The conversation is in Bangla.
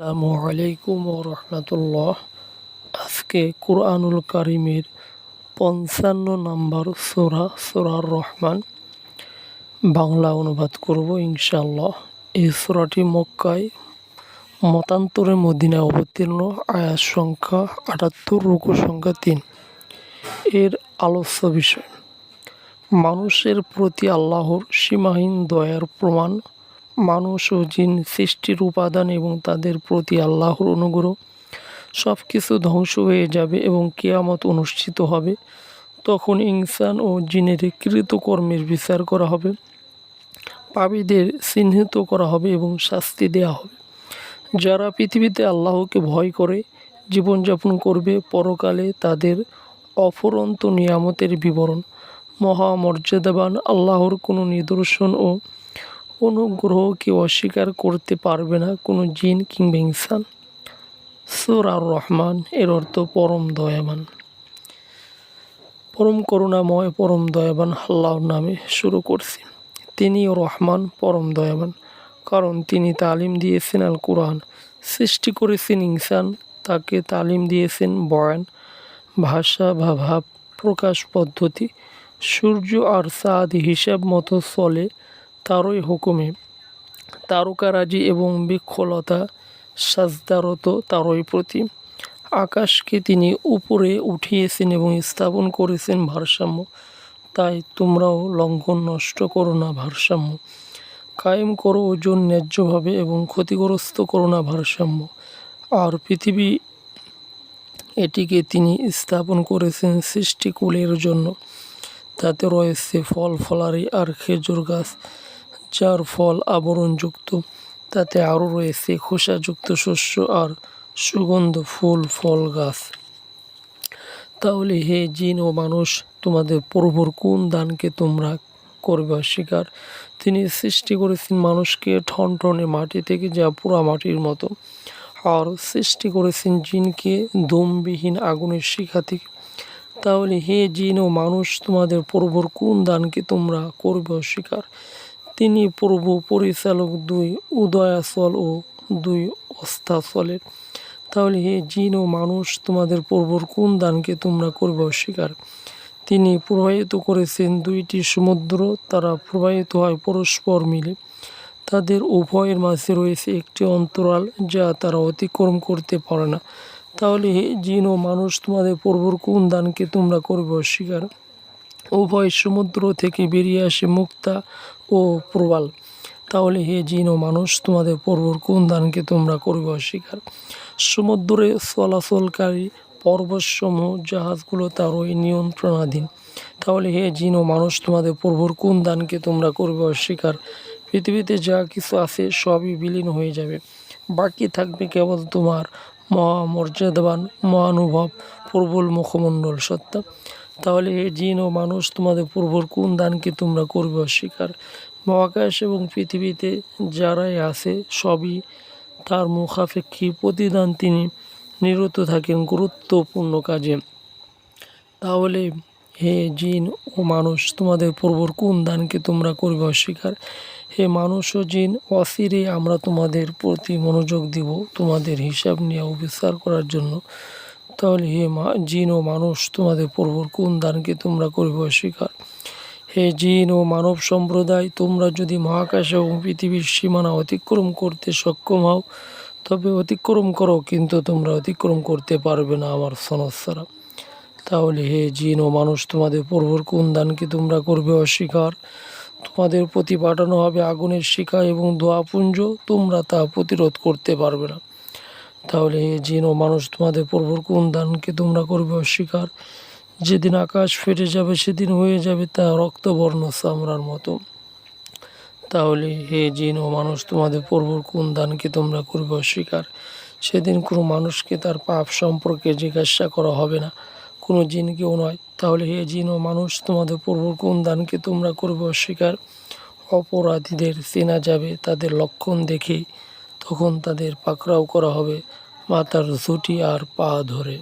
আসসালামু আলাইকুম ও রহমতুল্লাহ। আজকে কোরআনুল কারিমের পঞ্চান্ন নম্বর সোরা, সোরার রহমান। বাংলা অনুবাদ করব ইনশাল্লাহ এই সোরাটি মক্কায় মতান্তরে মদিনায় অবতীর্ণ, আয়াত সংখ্যা আটাত্তর, রুকু সংখ্যা তিন। এর আলোচ্য বিষয়, মানুষের প্রতি আল্লাহর সীমাহীন দয়ার প্রমাণ। মানুষ ও জিন সৃষ্টির উপাদান এবং তাদের প্রতি আল্লাহর অনুগ্রহ। সব কিছু ধ্বংস হয়ে যাবে এবং কেয়ামত অনুষ্ঠিত হবে। তখন ইনসান ও জিনের কৃতকর্মের বিচার করা হবে। পাপীদের চিহ্নিত করা হবে এবং শাস্তি দেয়া হবে। যারা পৃথিবীতে আল্লাহকে ভয় করে, জীবনযাপন করবে, পরকালে তাদের অফরন্ত নিয়ামতের বিবরণ। মহামর্যাদাবান আল্লাহর কোনো নিদর্শন ও অনুগ্রহকে অস্বীকার করতে পারবে না কোনো জিন কিংবা ইনসান। সুর আর রহমান এর অর্থ পরম দয়াবান। পরম করুণাময়, পরম দয়াবান আল্লাহর নামে শুরু করছি। তিনি রহমান, পরম দয়াবান। কারণ তিনি তালিম দিয়েছেন আল কোরআন সৃষ্টি করেছেন ইনসান, তাকে তালিম দিয়েছেন বয়ান, ভাষা বা ভাব প্রকাশ পদ্ধতি। সূর্য আর চাঁদ হিসাব মতো চলে তারই হুকুমে তারকারাজি এবং বৃক্ষলতা সাজদারত তারই প্রতি। আকাশকে তিনি উপরে উঠিয়েছেন এবং স্থাপন করেছেন ভারসাম্য। তাই তোমরাও লঙ্ঘন নষ্ট করো না ভারসাম্য। কায়েম করো ওজন ন্যায্যভাবে এবং ক্ষতিগ্রস্ত করো না ভারসাম্য। আর পৃথিবী এটিকে তিনি স্থাপন করেছেন সৃষ্টিকুলের জন্য। তাতে রয়েছে ফল, ফলারি, আর খেজুর গাছ। যার ফল আবরণযুক্ত তাতে আরও রয়েছে খোসাযুক্ত শস্য আর সুগন্ধ ফুল, ফল, গাছ। তাহলে হে জিন ও মানুষ, তোমাদের প্রভুর কোন দানকে তোমরা করবে অস্বীকার? তিনি সৃষ্টি করেছেন মানুষকে ঠনঠনে মাটি থেকে যা পোড়া মাটির মতো। আর সৃষ্টি করেছেন জিনকে দমবিহীন আগুনের শিখা থেকে। তাহলে হে জিন ও মানুষ, তোমাদের প্রভুর কোন দানকে তোমরা করবে অস্বীকার? তিনি পূর্ব পরিচালক দুই উদয়াচল ও দুই অস্তাচলের। তাহলে হে জিন ও মানুষ, তোমাদের পূর্বর কোন দানকে তোমরা করবে অস্বীকার? তিনি প্রবাহিত করেছেন দুইটি সমুদ্র, তারা প্রবাহিত হয় পরস্পর মিলে। তাদের উভয়ের মাঝে রয়েছে একটি অন্তরাল, যা তারা অতিক্রম করতে পারে না। তাহলে হে জিন ও মানুষ, তোমাদের পূর্বর কোন দানকে তোমরা করবে অস্বীকার? উভয় সমুদ্র থেকে বেরিয়ে আসে মুক্তা ও প্রবাল। তাহলে হে জিন ও মানুষ, তোমাদের পর্বর কোন দানকে তোমরা করবে অস্বীকার? সমুদ্রে চলাচলকারী পর্বতসমূহ, জাহাজগুলো তারই নিয়ন্ত্রণাধীন। তাহলে হে জিন ও মানুষ, তোমাদের প্রভুর কোন দানকে তোমরা করবে অস্বীকার? পৃথিবীতে যা কিছু আছে সবই বিলীন হয়ে যাবে। বাকি থাকবে কেবল তোমার মহামর্যাদাবান মহানুভব প্রবল মুখমণ্ডল সত্তা। তাহলে হে জিন ও মানুষ, তোমাদের পূর্বর কোন দানকে তোমরা করবে অস্বীকার? মহাকাশ এবং পৃথিবীতে যারাই আছে, সবই তার মুখাপেক্ষী প্রতিদান তিনি নিরত থাকেন গুরুত্বপূর্ণ কাজে। তাহলে হে জিন ও মানুষ, তোমাদের পূর্বর কোন দানকে তোমরা করবে অস্বীকার? হে মানুষ ও জিন অসিরে আমরা তোমাদের প্রতি মনোযোগ দিব, তোমাদের হিসাব নিয়ে বিচার করার জন্য। তাহলে হে মা, জিন ও মানুষ তোমাদের পূর্বর কোন দানকে তোমরা করবে অস্বীকার? হে জিন ও মানব সম্প্রদায়, তোমরা যদি মহাকাশ এবং পৃথিবীর সীমানা অতিক্রম করতে সক্ষম হও, তবে অতিক্রম করো, কিন্তু তোমরা অতিক্রম করতে পারবে না আমার সনসারা তাহলে হে জিন ও মানুষ, তোমাদের পূর্বর কোন দানকে তোমরা করবে অস্বীকার? তোমাদের প্রতি পাঠানো হবে আগুনের শিখা এবং দোয়াপুঞ্জ তোমরা তা প্রতিরোধ করতে পারবে না। তাহলে হে জিন ও মানুষ তোমাদের পূর্বর কোন দানকে তোমরা করবে অস্বীকার? যেদিন আকাশ ফেটে যাবে, সেদিন হয়ে যাবে তা রক্তবর্ণ চামড়ার মতো। তাহলে হে জিন ও মানুষ, তোমাদের পূর্বর কোন দানকে তোমরা করবে অস্বীকার? সেদিন কোনো মানুষকে তার পাপ সম্পর্কে জিজ্ঞাসা করা হবে না। কোনো জিনকেও নয়। তাহলে হে জিন ও মানুষ, তোমাদের পূর্বর কোন দানকে তোমরা করবে অস্বীকার? অপরাধীদের চেনা যাবে, তাদের লক্ষণ দেখে। তখন তাদের পাকড়াও করা হবে মাথার ঝুটি আর পা ধরে।